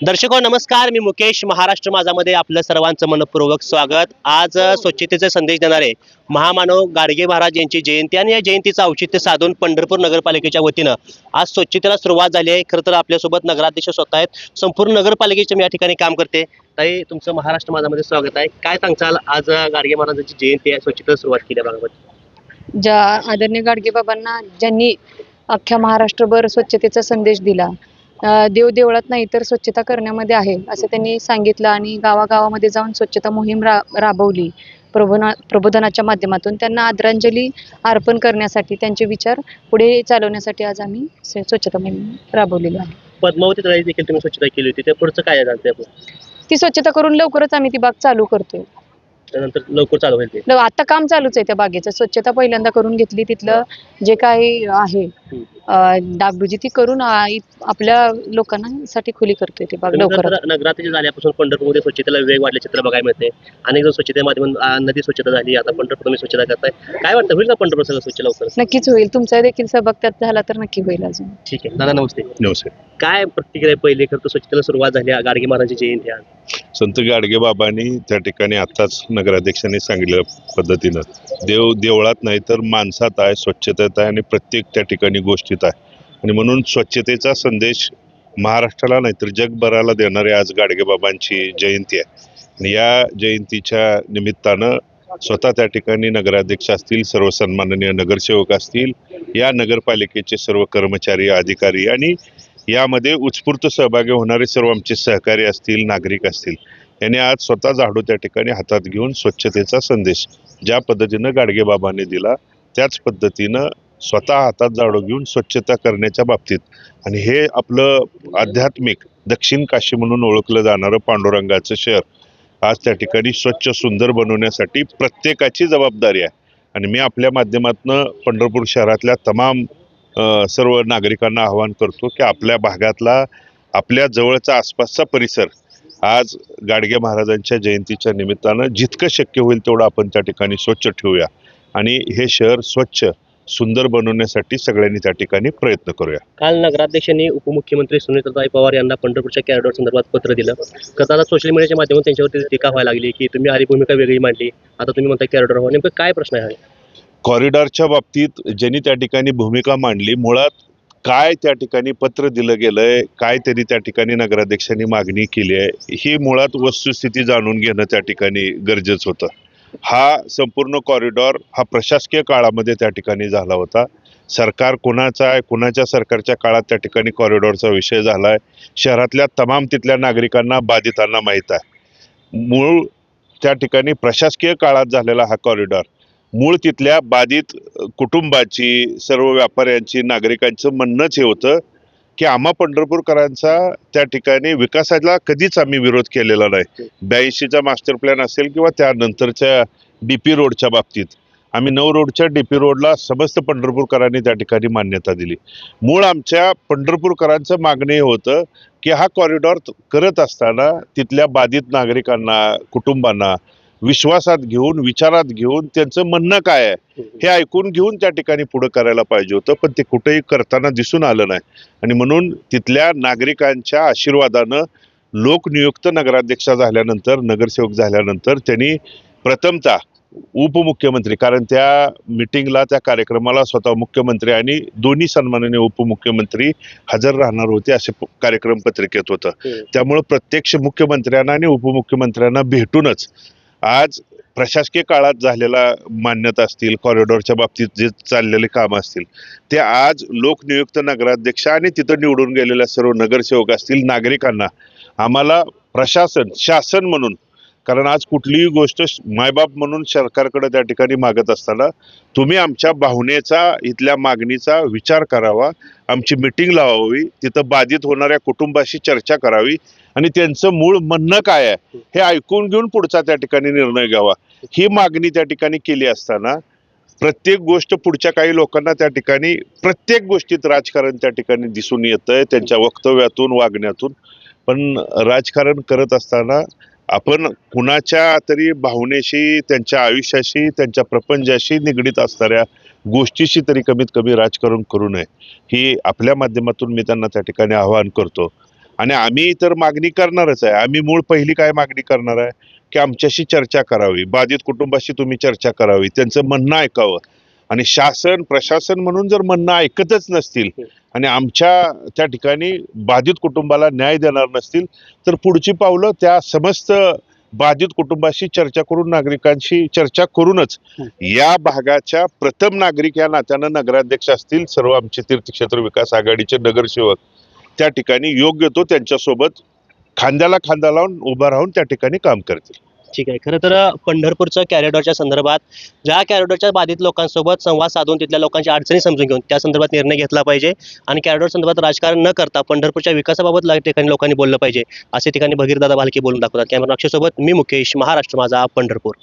दर्शको नमस्कार. मी मुकेश महाराष्ट्र माझामध्ये आपलं सर्वांचं मनपूर्वक स्वागत. आज स्वच्छतेचा संदेश देणारे महामानव गाडगे महाराज यांची जयंती आणि या जयंतीचं औचित्य साधून पंढरपूर नगरपालिकेच्या वतीनं आज स्वच्छतेला सुरुवात झाली आहे. खरं तर आपल्यासोबत नगराध्यक्ष स्वतः आहेत. संपूर्ण नगरपालिकेचे मी या ठिकाणी काम करते. ताई तुमचं महाराष्ट्र माझामध्ये स्वागत आहे. काय सांगचाल आज गाडगे महाराजांची जयंती आहे. स्वच्छतेला सुरुवात केली भागामध्ये. ज्या आदरणीय गाडगे बाबांना ज्यांनी अख्ख्या महाराष्ट्रभर स्वच्छतेचा संदेश दिला अं, देव देवळात नाही तर स्वच्छता करण्यामध्ये आहे असं त्यांनी सांगितलं आणि गावागावामध्ये जाऊन स्वच्छता मोहीम रा राबवली. प्रबोधना प्रबोधनाच्या माध्यमातून त्यांना आदरांजली अर्पण करण्यासाठी त्यांचे विचार पुढे चालवण्यासाठी आज आम्ही स्वच्छता मोहीम राबवलेली आहे. पद्मावती देखील तुम्ही स्वच्छता केली होती त्या पुढचं काय जाणते आपण ती स्वच्छता करून लवकरच आम्ही ती बाग चालू करतोय. त्यानंतर लवकर चालू होईल ते. आता काम चालूच आहे त्या बागेचं. स्वच्छता पहिल्यांदा करून घेतली तिथलं जे काही आहे. हम्म. अं, डागडुजी ती करून आ- आपल्या लोकांना साठी खुली करतोय ती बाग लवकरात जर नगराध्यक्ष झाल्यापासून पंढरपूरमध्ये स्वच्छतेला वेग वाढले चित्र बघायला मिळते. अनेक जण स्वच्छते माध्यमातून आ, नदी स्वच्छता झाली आता पंढरपूर तुम्ही स्वच्छता करताय. काय वाटतं होईल का पंढरपूर सगळं स्वच्छ लवकर नक्कीच होईल. तुमचा देखील सहभाग त्यात झाला तर नक्की होईल अजून. ठीक आहे. दादा नमस्ते. नमस्कार काय प्रतिक्रिया आहे पहिले? खरं तर स्वच्छतेला सुरुवात झाली आहे, गाडगे महाराजांची जयंती आज. संत गाडगे बाबांनी त्या ठिकाणी आत्ताच नगराध्यक्षांनी सांगितल्या पद्धतीनं देव देवळात नाही तर माणसात आहे स्वच्छतेत आहे आणि प्रत्येक त्या ठिकाणी गोष्टीत आहे. आणि म्हणून स्वच्छतेचा संदेश महाराष्ट्राला नाही तर जगभराला देणारे आज गाडगे बाबांची जयंती आहे. आणि या जयंतीच्या निमित्तानं स्वतः त्या ठिकाणी नगराध्यक्ष असतील सर्व सन्माननीय नगरसेवक असतील या नगरपालिकेचे सर्व कर्मचारी अधिकारी आणि यामध्ये उत्स्फूर्त सहभागी होणारे सर्व आमचे सहकारी असतील नागरिक असतील यांनी आज स्वतः झाडू त्या ठिकाणी हातात घेऊन स्वच्छतेचा संदेश ज्या पद्धतीनं गाडगेबाबांनी दिला त्याच पद्धतीनं स्वतः हातात झाडू घेऊन स्वच्छता करण्याच्या बाबतीत. आणि हे आपलं आध्यात्मिक दक्षिण काशी म्हणून ओळखलं जाणारं पांडुरंगाचं शहर आज त्या ठिकाणी स्वच्छ सुंदर बनवण्यासाठी प्रत्येकाची जबाबदारी आहे. आणि मी आपल्या माध्यमातून पंढरपूर शहरातल्या तमाम सर्व नागरिकांना आवाहन करतो की आपल्या भागातला आपल्या जवळचा आसपासचा परिसर आज गाडगे महाराजांच्या जयंतीच्या निमित्तानं जितकं शक्य होईल तेवढं आपण त्या ठिकाणी स्वच्छ ठेवूया. आणि हे शहर स्वच्छ सुंदर बनवण्यासाठी सगळ्यांनी त्या ठिकाणी प्रयत्न करूया. काल नगराध्यक्षांनी उपमुख्यमंत्री सुनीताताई पवार यांना पंढरपूरच्या कॅरिडॉर संदर्भात पत्र दिलं. कदाचित सोशल मीडियाच्या माध्यमातून त्यांच्यावरती टीका व्हायला लागली की तुम्ही आधी भूमिका वेगळी मांडली. आता तुम्ही म्हणता कॅरिडॉर व्हा नेमकं काय प्रश्न आहे कॉरिडॉरच्या बाबतीत ज्यांनी त्या ठिकाणी भूमिका मांडली मुळात काय त्या ठिकाणी पत्र दिलं गेलं आहे काय त्यांनी त्या ठिकाणी नगराध्यक्षांनी मागणी केली आहे ही मुळात वस्तुस्थिती जाणून घेणं त्या ठिकाणी गरजेचं होतं. हा संपूर्ण कॉरिडॉर हा प्रशासकीय काळामध्ये त्या ठिकाणी झाला होता. सरकार कोणाचा आहे कुणाच्या सरकारच्या काळात त्या ठिकाणी कॉरिडॉरचा विषय झाला आहे शहरातल्या तमाम तिथल्या नागरिकांना बाधितांना माहीत आहे. मूळ त्या ठिकाणी प्रशासकीय काळात झालेला हा कॉरिडॉर मूळ तिथल्या बाधित कुटुंबाची सर्व व्यापाऱ्यांची नागरिकांचं म्हणणंच हे होतं की आम्हा पंढरपूरकरांचा त्या ठिकाणी विकासाला कधीच आम्ही विरोध केलेला नाही. ब्याऐंशीचा मास्टर प्लॅन असेल किंवा त्यानंतरच्या डी पी रोडच्या बाबतीत. आम्ही नऊ रोडच्या डी पी रोडला समस्त पंढरपूरकरांनी त्या ठिकाणी मान्यता दिली. मूळ आमच्या पंढरपूरकरांचं मागणं हे होतं की हा कॉरिडॉर करत असताना तिथल्या बाधित नागरिकांना कुटुंबांना विश्वासात घेऊन विचारात घेऊन त्यांचं म्हणणं काय आहे हे ऐकून घेऊन त्या ठिकाणी पुढे करायला पाहिजे होतं पण ते कुठेही करताना दिसून आलं नाही आणि म्हणून तिथल्या नागरिकांच्या आशीर्वादानं लोकनियुक्त नगराध्यक्ष झाल्यानंतर नगरसेवक झाल्यानंतर त्यांनी प्रथमतः उपमुख्यमंत्री कारण त्या मिटिंगला त्या कार्यक्रमाला स्वतः मुख्यमंत्री आणि दोन्ही सन्माननीय उपमुख्यमंत्री हजर राहणार होते असे कार्यक्रम पत्रिकेत होतं. त्यामुळं प्रत्यक्ष मुख्यमंत्र्यांना आणि उपमुख्यमंत्र्यांना भेटूनच आज प्रशासकीय काळात झालेला मान्यता असतील कॉरिडॉरच्या बाबतीत जे चाललेले काम असतील ते आज लोकनियुक्त नगराध्यक्ष आणि तिथं निवडून गेलेल्या सर्व नगरसेवक असतील नागरिकांना आम्हाला प्रशासन शासन म्हणून कारण आज कुठलीही गोष्ट मायबाप म्हणून सरकारकडे त्या ठिकाणी मागत असताना तुम्ही आमच्या भावनेचा इथल्या मागणीचा विचार करावा आमची मिटिंग लावावी तिथं बाधित होणाऱ्या कुटुंबाशी चर्चा करावी आणि त्यांचं मूळ म्हणणं काय आहे हे ऐकून घेऊन पुढचा त्या ठिकाणी निर्णय घ्यावा. ही मागणी त्या ठिकाणी केली असताना प्रत्येक गोष्ट पुढच्या काही लोकांना त्या ठिकाणी प्रत्येक गोष्टीत राजकारण त्या ठिकाणी दिसून येतंय त्यांच्या वक्तव्यातून वागण्यातून. पण राजकारण करत असताना आपण कुणाच्या तरी भावनेशी त्यांच्या आयुष्याशी त्यांच्या प्रपंचाशी निगडीत असणाऱ्या गोष्टीशी तरी कमीत कमी राजकारण करू नये. ही आपल्या माध्यमातून मी त्यांना त्या ठिकाणी आवाहन करतो. आणि आम्ही तर मागणी करणारच आहे. आम्ही मूळ पहिली काय मागणी करणार आहे? की आमच्याशी चर्चा करावी. बाधित कुटुंबाशी तुम्ही चर्चा करावी. त्यांचं म्हणणं ऐकावं. आणि शासन प्रशासन म्हणून जर म्हणणं ऐकतच नसतील आणि आमच्या त्या ठिकाणी बाधित कुटुंबाला न्याय देणार नसतील तर पुढची पावलं त्या समस्त बाधित कुटुंबाशी चर्चा करून नागरिकांशी चर्चा करूनच या भागाच्या प्रथम नागरिक या नात्यानं नगराध्यक्ष असतील सर्व आमचे तीर्थक्षेत्र विकास आघाडीचे नगरसेवक त्या ठिकाणी योग्य तो त्यांच्यासोबत खांद्याला खांदा लावून उभा राहून त्या ठिकाणी काम करतील. ठीक आहे. खरं तर पंढरपूरच्या कॅरिडॉरच्या संदर्भात ज्या कॅरिडॉरच्या बाधित लोकांसोबत संवाद साधून तिथल्या लोकांची अडचणी समजून घेऊन त्या संदर्भात निर्णय घेतला पाहिजे. आणि कॅरिडॉर संदर्भात राजकारण न करता पंढरपूरच्या विकासाबाबत ठिकाणी लोकांनी बोललं पाहिजे. असे ठिकाणी भगीरदादा भालके बोलून दाखवतात. कॅमेरा अक्षयसोबत मी मुकेश महाराष्ट्र माझा पंढरपूर.